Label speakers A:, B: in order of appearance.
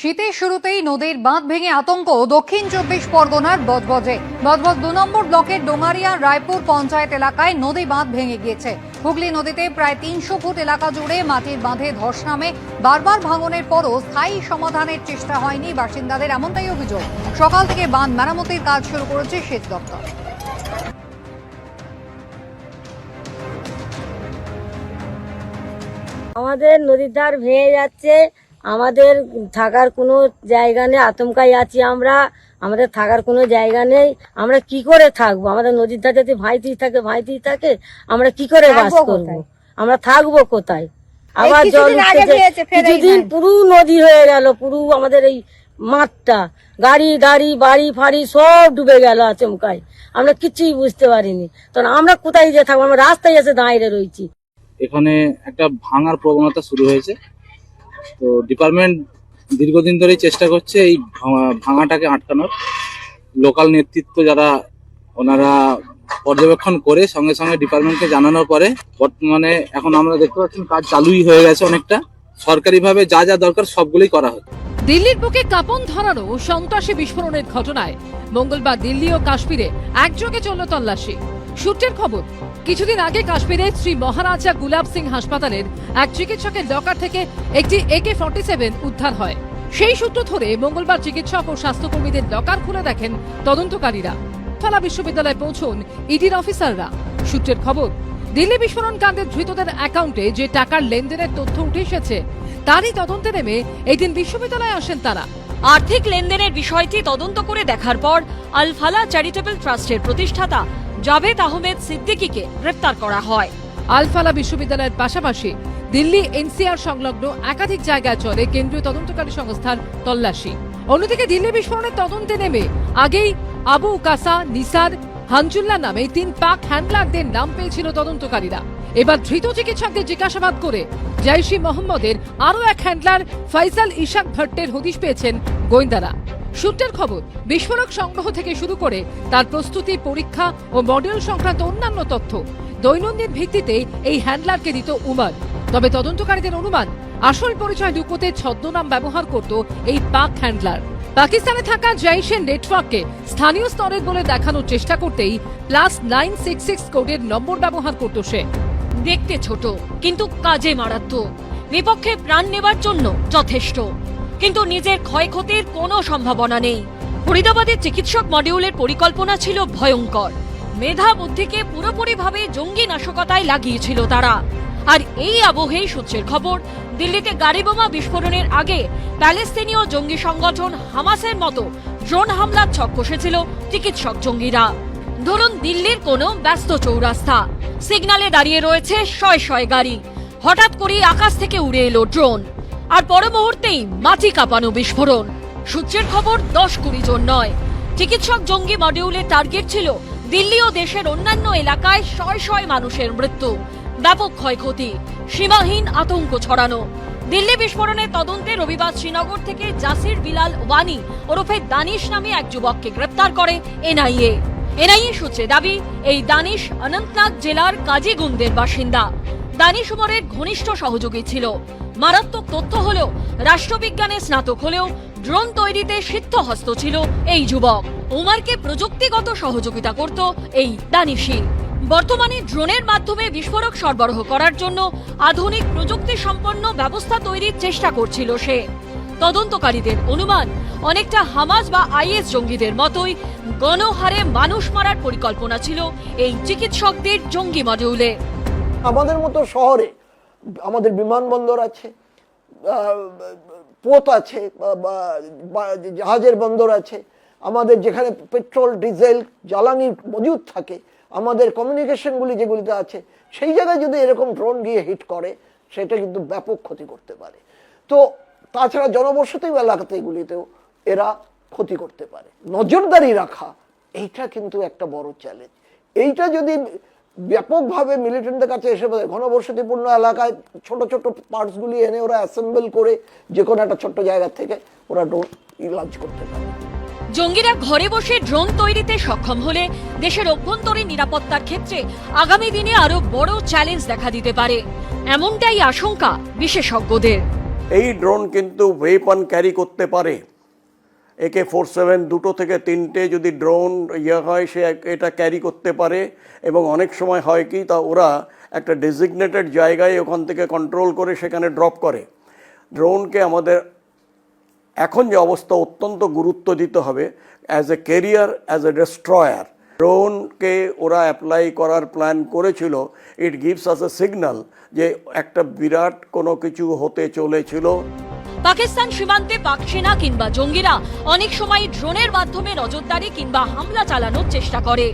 A: শীতের শুরুতেই নদীর বাঁধ ভেঙে আতঙ্ক দক্ষিণ চব্বিশ পরগনার বজবজে বজবজ দু নম্বর ব্লকের ডোমারিয়া রায়পুর পঞ্চায়েত এলাকায় নদী বাঁধ ভেঙে গিয়েছে। হুগলি নদীতে প্রায় তিনশো ফুট এলাকা জুড়ে মাটির বাঁধে ধস নামে। বারবার ভাঙনের পরও স্থায়ী সমাধানের চেষ্টা হয়নি বাসিন্দাদের এমনটাই অভিযোগ। সকাল থেকে বাঁধ মেরামতির কাজ শুরু করেছে সেচ দপ্তর।
B: আমাদের নদীর ধার ভেঙে যাচ্ছে। আমাদের থাকার কোনো জায়গা নেই আতঙ্কায় আছি আমরা আমাদের থাকার কোনো জায়গা নেই আমরা কি করে থাকব? আমাদের নদীর ধারে যদি ভাইতেই থাকে ভাইতেই থাকে আমরা কি করে বাস করব? আমরা থাকব কোথায়? আবার জল কিছুদিন পুরো নদী হয়ে গেল পুরো আমাদের এই মাঠটা। গাড়ি গাড়ি বাড়ি ফাড়ি সব ডুবে গেল আচমকায়। আমরা কিছুই বুঝতে পারিনি। তখন আমরা কোথায় যে থাকব? আমরা রাস্তায় এসে দাঁড়িয়ে রয়েছি।
C: এখানে একটা ভাঙার প্রবণতা শুরু হয়েছে। তো ডিপার্টমেন্ট দীর্ঘদিন ধরেই চেষ্টা করছে এই ভাঙা- ভাঙাটাকে আটকানোর। লোকাল নেতৃত্ব যারা, ওনারা পর্যবেক্ষণ করে সঙ্গে সঙ্গে ডিপার্টমেন্টকে জানানোর পরে, বর্তমানে এখন আমরা দেখতে পাচ্ছি কাজ চালুই হয়ে গেছে অনেকটা। সরকারিভাবে যা যা দরকার সবগুলোই করা হচ্ছে।
D: দিল্লির বুকে কাঁপন ধরানো সন্ত্রাসী বিস্ফোরণের ঘটনায় মঙ্গলবার দিল্লি ও কাশ্মীরে একযোগে চলল তল্লাশি। সূত্রের খবর কিছুদিন আগে কাশ্মীরে শ্রী মহারাজা গুলাব সিং হাসপাতালের এক চিকিৎসকের লকার থেকে একটি একে ফর্টি সেভেন উদ্ধার হয়। সেই সূত্র ধরে মঙ্গলবার চিকিৎসক ও স্বাস্থ্যকর্মীদের লকার খুলে দেখেন তদন্তকারীরা। ফালা বিশ্ববিদ্যালয়ে পৌঁছন ইডির অফিসাররা। সূত্রের খবর, দিল্লি বিস্ফোরণ কাণ্ডের ধৃতদের অ্যাকাউন্টে যে টাকার লেনদেনের তথ্য উঠে এসেছে, তারই তদন্তে নেমে এই দিন বিশ্ববিদ্যালয়ে আসেন তারা।
E: আর্থিক লেনদেনের বিষয়টি তদন্ত করে দেখার পর আলফালা চ্যারিটেবল ট্রাস্টের প্রতিষ্ঠাতা জাভেদ আহমেদ সিদ্দিকীকে গ্রেপ্তার করা হয়।
D: আলফালা বিশ্ববিদ্যালয়ের পাশাপাশি দিল্লি এনসিআর সংলগ্ন একাধিক জায়গায় চলে কেন্দ্রীয় তদন্তকারী সংস্থার তল্লাশি। অন্যদিকে দিল্লি বিস্ফোরণের তদন্তে নেমে আগেই আবু কাসা, নিসার, হানজুল্লাহ নামে তিন পাক হ্যান্ডলারদের নাম পেয়েছিল তদন্তকারীরা। এবার ধৃত চিকিৎসকদের জিজ্ঞাসাবাদ করে জৈশি মোহাম্মদের আরও এক হ্যান্ডলার ফয়সাল ইশাক ভট্টের হদিশ পেয়েছেন গোয়েন্দারা। সূত্রের খবর, বিস্ফোরক সংগ্রহ থেকে শুরু করে তার প্রস্তুতি, পরীক্ষা ও মডেল সংক্রান্ত অন্যান্য তথ্য দৈনন্দিন ভিত্তিতে এই হ্যান্ডলারকে দিত উমার। তবে তদন্তকারীদের অনুমান, আসল পরিচয় লুকোতে ছদ্মনাম ব্যবহার করত এই পাক হ্যান্ডলার। পাকিস্তানে থাকা জৈশের নেটওয়ার্ককে স্থানীয় স্তরের বলে দেখানোর চেষ্টা করতেই প্লাস নাইন সিক্স সিক্স কোডের নম্বর ব্যবহার করত সে।
E: দেখতে ছোট, কিন্তু কাজে মারাত্মক। বিপক্ষে প্রাণ নেবার জন্য যথেষ্ট। কিন্তু নিজের ক্ষয়ক্ষতির কোনো সম্ভাবনা নেই। ফরিদাবাদের চিকিৎসক মডিউলের পরিকল্পনা ছিল ভয়ঙ্কর। মেধা বুদ্ধিকে পুরোপুরিভাবে জঙ্গি নাশকতায় লাগিয়েছিল তারা। আর এই আবহেই সূত্রের খবর, দিল্লিতে গাড়ি বোমা বিস্ফোরণের আগে প্যালেস্তিনীয় জঙ্গি সংগঠন হামাসের মতো ড্রোন হামলার ছক কষেছিল চিকিৎসক জঙ্গিরা। ধরুন দিল্লির কোনো ব্যস্ত চৌরাস্তা। সিগনালে দাঁড়িয়ে রয়েছে শয় শয় গাড়ি। হঠাৎ করেই আকাশ থেকে উড়ে এলো ড্রোন। আর পর মুহূর্তেই মাটি কাঁপানো বিস্ফোরণ। সূত্রের খবর, দশ কুড়ি জন নয়। চিকিৎসক জঙ্গি মডিউলের টার্গেট ছিল, দিল্লি ও দেশের অন্যান্য এলাকায় শয় শয় মানুষের মৃত্যু। ব্যাপক ক্ষয়ক্ষতি, সীমাহীন আতঙ্ক ছড়ানো। দিল্লি বিস্ফোরণের তদন্তে রবিবার শ্রীনগর থেকে জাসির বিলাল ওয়ানি ওরফে দানিশ নামে এক যুবককে গ্রেপ্তার করে এনআইএ। এনআইএ সূত্রে দাবি, এই দানিশ অনন্তনাগ জেলার কাজীগুন্দের বাসিন্দা। দানিশ উমরের ঘনিষ্ঠ সহযোগী ছিল। মারাত্মক তথ্য হলেও রাষ্ট্রবিজ্ঞানে স্নাতক হলেও ড্রোন তৈরিতে সিদ্ধহস্ত ছিল এই যুবক। উমারকে প্রযুক্তিগত সহযোগিতা করত এই দানিশি বর্তমানে ড্রোনের মাধ্যমে বিস্ফোরক সরবরাহ করার জন্য আধুনিক প্রযুক্তি সম্পন্ন ব্যবস্থা তৈরির চেষ্টা করছিল সে। তদন্তকারীদের অনুমান, অনেকটা হামাজ বা আইএস জঙ্গিদের মতোই গণহারে মানুষ মারার পরিকল্পনা ছিল এই চিকিৎসকদের জঙ্গি মডিউলে।
F: আমাদের মতো শহরে আমাদের বিমানবন্দর আছে পোত আছে জাহাজের বন্দর আছে, আমাদের যেখানে পেট্রোল, ডিজেল, জ্বালানি মজুদ থাকে, আমাদের কমিউনিকেশনগুলি যেগুলিতে আছে, সেই জায়গায় যদি এরকম ড্রোন গিয়ে হিট করে, সেটা কিন্তু ব্যাপক ক্ষতি করতে পারে। তো তাছাড়া জনবসতি এলাকাতে এগুলিতেও এরা ক্ষতি করতে পারে। নজরদারি রাখা, এইটা কিন্তু একটা বড় চ্যালেঞ্জ এইটা যদি ব্যাপকভাবে মিলিটেন্টদের কাছে এসে পড়ে ঘনবসতিপূর্ণ এলাকায় ছোট ছোট পার্টসগুলি এনে ওরা অ্যাসেম্বল করে যে কোনো একটা ছোট্ট জায়গা থেকে ওরা ড্রোন লঞ্চ করতে পারে।
E: জঙ্গিরা ঘরে বসে ড্রোন তৈরিতে সক্ষম হলে দেশের অভ্যন্তরীণ নিরাপত্তার ক্ষেত্রে আগামী দিনে আরও বড় চ্যালেঞ্জ দেখা দিতে পারে। এমনটাই আশঙ্কা বিশেষজ্ঞদের।
G: এই ড্রোন কিন্তু ওয়েপন ক্যারি করতে পারে। একে ফোর সেভেন দুটো থেকে তিনটে যদি ড্রোন ইয়ে হয়, সে এটা ক্যারি করতে পারে। এবং অনেক সময় হয় কি, তা ওরা একটা ডেজিগনেটেড জায়গায় ওখান থেকে কন্ট্রোল করে, সেখানে ড্রপ করে। ড্রোনকে আমাদের এখন যে অবস্থা, অত্যন্ত গুরুত্ব দিতে হবে। As a carrier as a destroyer ড্রোনকে ওরা অ্যাপ্লাই করার প্ল্যান করেছিল। It gives us A signal যে একটা বিরাট কোনো কিছু হতে চলেছিল।
E: পাকিস্তান সীমান্তে পাক সেনা কিংবা জঙ্গিরা অনেক সময় ড্রোনের মাধ্যমে নজরদারি কিংবা হামলা চালানোর চেষ্টা করে।